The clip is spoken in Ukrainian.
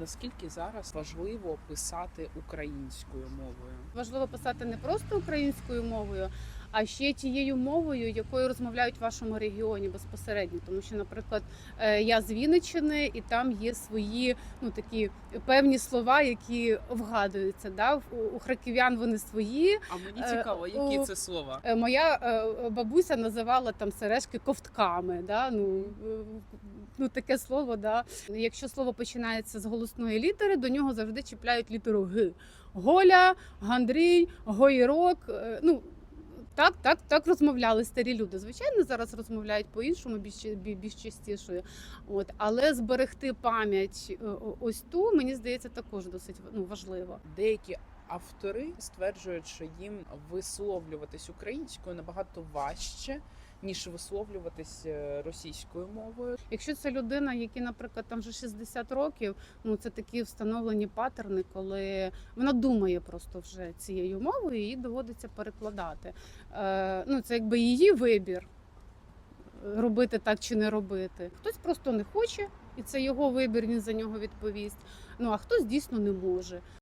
Наскільки зараз важливо писати українською мовою? Важливо писати не просто українською мовою, а ще тією мовою, якою розмовляють в вашому регіоні безпосередньо. Тому що, наприклад, е, я з Вінниччини, і там є свої ну такі певні слова, які вгадуються. Да? У- харків'ян вони свої. А мені Е, цікаво, які у- це слова? Е, Моя е, бабуся називала там сережки ковтками. Да? Ну, е, ну таке слово. Да? Якщо слово починається з голосної літери, до нього завжди чіпляють літеру Г. Голя, Гандрій, Гойрок. е, Ну, так, так, так розмовляли старі люди. Звичайно, зараз розмовляють по-іншому, більш, більш частішою. От, але зберегти пам'ять е, ось ту, мені здається, також досить ну, важливо. Деякі автори стверджують, що їм висловлюватись українською набагато важче, ніж висловлюватись е, російською мовою. Якщо це людина, якій, наприклад, там вже 60 років, ну це такі встановлені паттерни, коли вона думає просто вже цією мовою, і доводиться перекладати. Е, ну це якби її вибір. Робити так чи не робити. Хтось просто не хоче, і це його вибір, він за нього відповість. Ну а хтось дійсно не може.